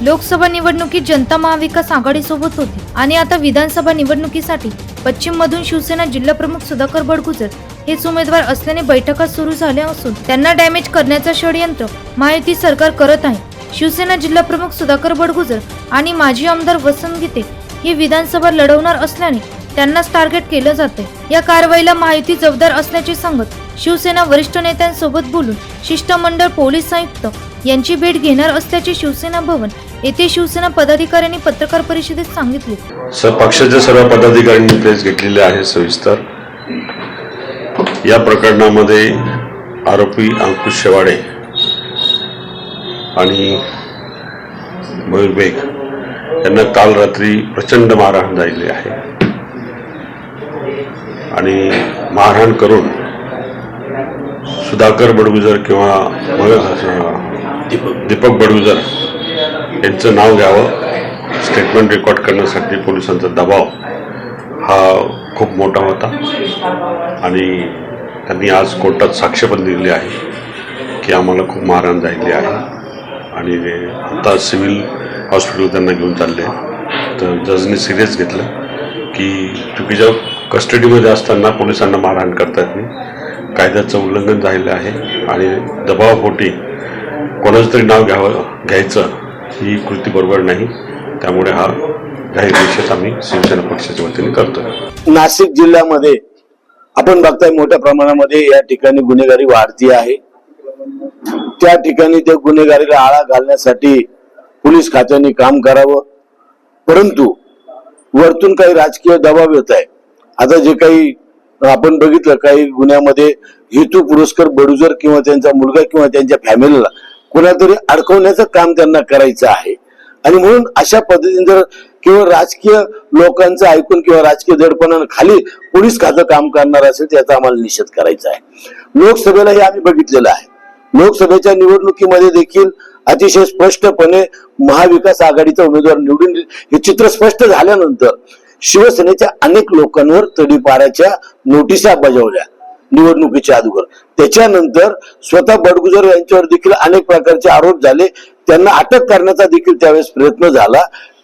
लोकसभा निवडणुकीत जनता महाविकास आघाडीसोबत होती. आणि आता विधानसभा निवडणुकीसाठी पश्चिम मधून शिवसेना जिल्हाप्रमुख सुधाकर बडगुजर हेच उमेदवार असल्याने बैठका सुरू झाल्या असून त्यांना डॅमेज करण्याचं षडयंत्र महायुती सरकार करत आहे. शिवसेना जिल्हाप्रमुख सुधाकर बडगुजर आणि माजी आमदार वसंत गीते हे विधानसभा लढवणार असल्याने त्यांनाच टार्गेट केलं जाते या कारवाईला माहिती जबाबदार असल्याचे सांगत शिवसेना वरिष्ठ नेत्यांसोबत बोलून शिष्टमंडळ पोलीस आयुक्त यांची भेट घेणार असल्याचे शिवसेना भवन येथे शिवसेना पदाधिकाऱ्यांनी पत्रकार परिषदेत सांगितले. स पक्षाच्या सर्व पदाधिकाऱ्यांनी प्लेस घेतलेले आहे सविस्तर. या प्रकरणामध्ये आरोपी अंकुश शेवाडे आणि मयूर बेग यांना काल रात्री प्रचंड मारहाण झालेली आहे. आणि मारहाण करून सुधाकर बडगुजर किंवा मयूर दीपक. दीपक बडगुजर यांचं नाव घ्यावं. स्टेटमेंट रेकॉर्ड करण्यासाठी पोलिसांचा दबाव हा खूप मोठा होता. आणि त्यांनी आज कोर्टात साक्ष पण दिलेली आहे की आम्हाला खूप मारहाण झालेली आहे. आणि आता सिव्हिल हॉस्पिटल त्यांना घेऊन चालले तर जजने सिरियस घेतलं की चुकीच्या कस्टडीमध्ये असताना पोलिसांना मारहाण करता येत नाही कायद्याचं उल्लंघन झालेलं आहे आणि दबावापोटी कोणाचं तरी नाव घ्यावं घ्यायचं ही कृती बरोबर नाही. त्यामुळे हा जाहीर निषेध आम्ही शिवसेना पक्षाच्या वतीने करतो नाशिक जिल्ह्यामध्ये आपण बघताय मोठ्या प्रमाणामध्ये या ठिकाणी गुन्हेगारी वाढती आहे. त्या ठिकाणी त्या गुन्हेगारीला आळा घालण्यासाठी पोलीस खात्याने काम करावं. परंतु वरतून काही राजकीय दबाव येत आहे. आता जे काही आपण बघितलं काही गुन्ह्यामध्ये हेतू पुरस्कार बडुजर किंवा त्यांचा मुलगा किंवा त्यांच्या फॅमिलीला कुणातरी अडकवण्याचं काम त्यांना करायचं आहे. आणि म्हणून अशा पद्धतीने जर केवळ राजकीय लोकांचं ऐकून किंवा राजकीय दडपणानं खाली पोलीस खातं काम करणार असेल त्याचा आम्हाला निषेध करायचा आहे. लोकसभेला हे आम्ही बघितलेलं आहे. लोकसभेच्या निवडणुकीमध्ये देखील अतिशय स्पष्टपणे महाविकास आघाडीचा उमेदवार निवडून हे चित्र स्पष्ट झाल्यानंतर शिवसेनेच्या अनेक लोकांवर तडीपाराच्या नोटिसा बजावल्या. निवडणुकीच्या अगोदर. त्याच्यानंतर स्वतः बडगुजर यांच्यावर देखील अनेक प्रकारचे आरोप झाले. त्यांना अटक करण्याचा देखील त्यावेळेस प्रयत्न झाला.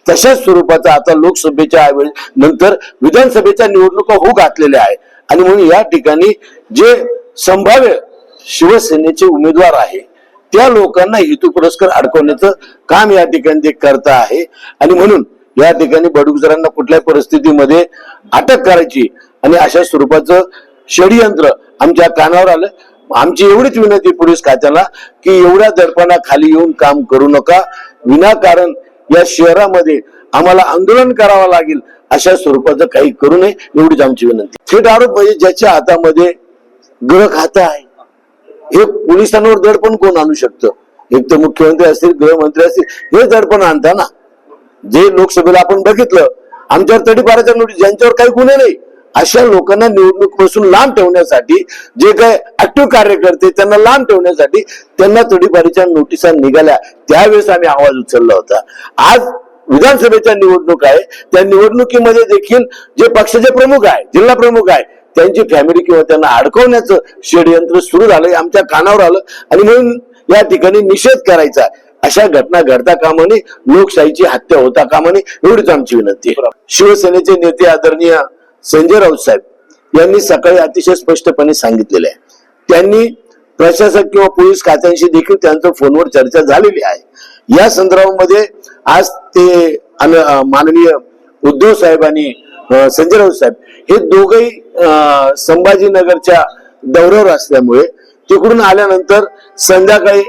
तशाच स्वरूपाचा आता लोकसभेच्या नंतर विधानसभेच्या निवडणुका होऊ घातलेल्या आहे आणि म्हणून या ठिकाणी जे संभाव्य शिवसेनेचे उमेदवार आहे त्या लोकांना हेतू पुरस्कार अडकवण्याचं काम या ठिकाणी ते करता आहे. आणि म्हणून या ठिकाणी बडगुजरांना कुठल्याही परिस्थितीमध्ये अटक करायची आणि अशा स्वरूपाचं षडयंत्र आमच्या कानावर आलं. आमची एवढीच विनंती पोलीस खात्याला की एवढ्या दडपणा खाली येऊन काम करू नका. विनाकारण या शहरामध्ये आम्हाला आंदोलन करावं लागेल अशा स्वरूपाचं काही करू नये एवढीच आमची विनंती. थेट आरोप म्हणजे ज्याच्या हातामध्ये ग्रह खातं आहे. हे पोलिसांवर दडपण कोण आणू शकतं? एक तर मुख्यमंत्री असतील गृहमंत्री असतील हे दडपण आणता ना जे लोकसभेला आपण बघितलं आमच्यावर तडीपाराच्या नोटीस ज्यांच्यावर काही गुन्हे नाही. अशा लोकांना निवडणूकपासून लांब ठेवण्यासाठी जे काय ऍक्टिव्ह कार्यकर्ते त्यांना लांब ठेवण्यासाठी त्यांना थोडीफारीच्या नोटिसा निघाल्या. त्यावेळेस आम्ही आवाज उचलला होता. आज विधानसभेच्या निवडणूक आहे. त्या निवडणुकीमध्ये देखील जे पक्षाचे प्रमुख आहे जिल्हा प्रमुख आहे त्यांची फॅमिली किंवा त्यांना अडकवण्याचं षडयंत्र सुरू झालंय आमच्या कानावर आलं. आणि म्हणून या ठिकाणी निषेध करायचा. अशा घटना घडता कामाने लोकशाहीची हत्या होता कामाने एवढीच आमची विनंती आहे. शिवसेनेचे नेते आदरणीय संजय राऊत साहेब यांनी सकाळी अतिशय स्पष्टपणे सांगितलेले आहे. त्यांनी प्रशासक किंवा पोलीस खात्यांशी देखील त्यांचं फोनवर चर्चा झालेली आहे. या संदर्भामध्ये आज ते माननीय उद्धव साहेब आणि संजय राऊत साहेब हे दोघही अं, संभाजीनगरच्या दौऱ्यावर असल्यामुळे तिकडून आल्यानंतर संध्याकाळी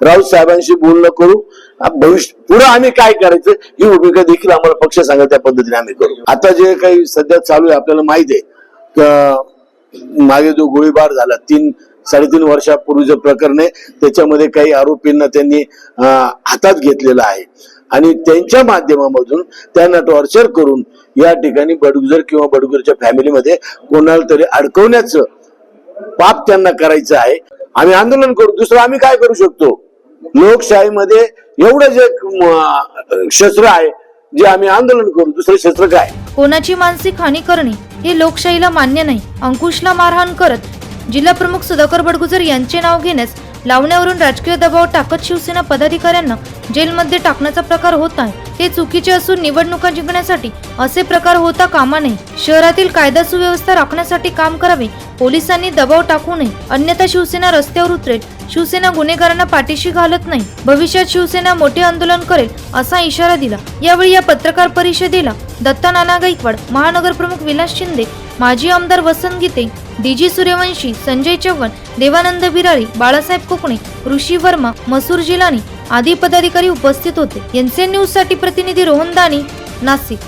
राऊत साहेबांशी बोलणं करू भविष्य पुढे आम्ही काय करायचं ही भूमिका देखील आम्हाला पक्ष सांगा त्या पद्धतीने आम्ही करू. आता जे काही सध्या चालू आहे आपल्याला माहीत आहे मागे जो गोळीबार झाला तीन साडेतीन वर्षापूर्वीचं प्रकरण आहे. त्याच्यामध्ये काही आरोपींना त्यांनी हातात घेतलेलं आहे. आणि त्यांच्या माध्यमामधून त्यांना टॉर्चर करून या ठिकाणी बडगुजर किंवा बडगुजरच्या फॅमिलीमध्ये कोणाला तरी अडकवण्याचं पाप त्यांना करायचं आहे. आम्ही आंदोलन करू. दुसरं आम्ही काय करू शकतो? लोकशाहीमध्ये एवढं जे म, शस्त्र आहे जे आम्ही आंदोलन करू. दुसरं शस्त्र काय? कोणाची मानसिक हानी करणे हे लोकशाहीला मान्य नाही. अंकुशला मारहाण करत जिल्हा प्रमुख सुधाकर बडगुजर यांचे नाव घेण्यास लावण्यावरून राजकीय दबाव टाकत शिवसेना पदाधिकाऱ्यांना जेलमध्ये टाकण्याचा प्रकार होत आहे. ते चुकीचे असून निवडणुका जिंकण्यासाठी असे प्रकार होता कामा नये. शहरातील कायदा सुव्यवस्था राखण्यासाठी काम करावे. पोलिसांनी दबाव टाकू नये. अन्यथा शिवसेना रस्त्यावर उतरेल. शिवसेना गुन्हेगारांना पाठीशी घालत नाही. भविष्यात शिवसेना मोठे आंदोलन करेल असा इशारा दिला. यावेळी या पत्रकार परिषदेला दत्ता नाना गायकवाड महानगर प्रमुख विलास शिंदे माजी आमदार वसंत गीते डीजी सूर्यवंशी संजय चव्हाण देवानंद बिरारी बाळासाहेब कोकणे ऋषी वर्मा मसूर जिलानी आदी पदाधिकारी उपस्थित होते. एनसीएन न्यूजसाठी प्रतिनिधी रोहन दानी नाशिक.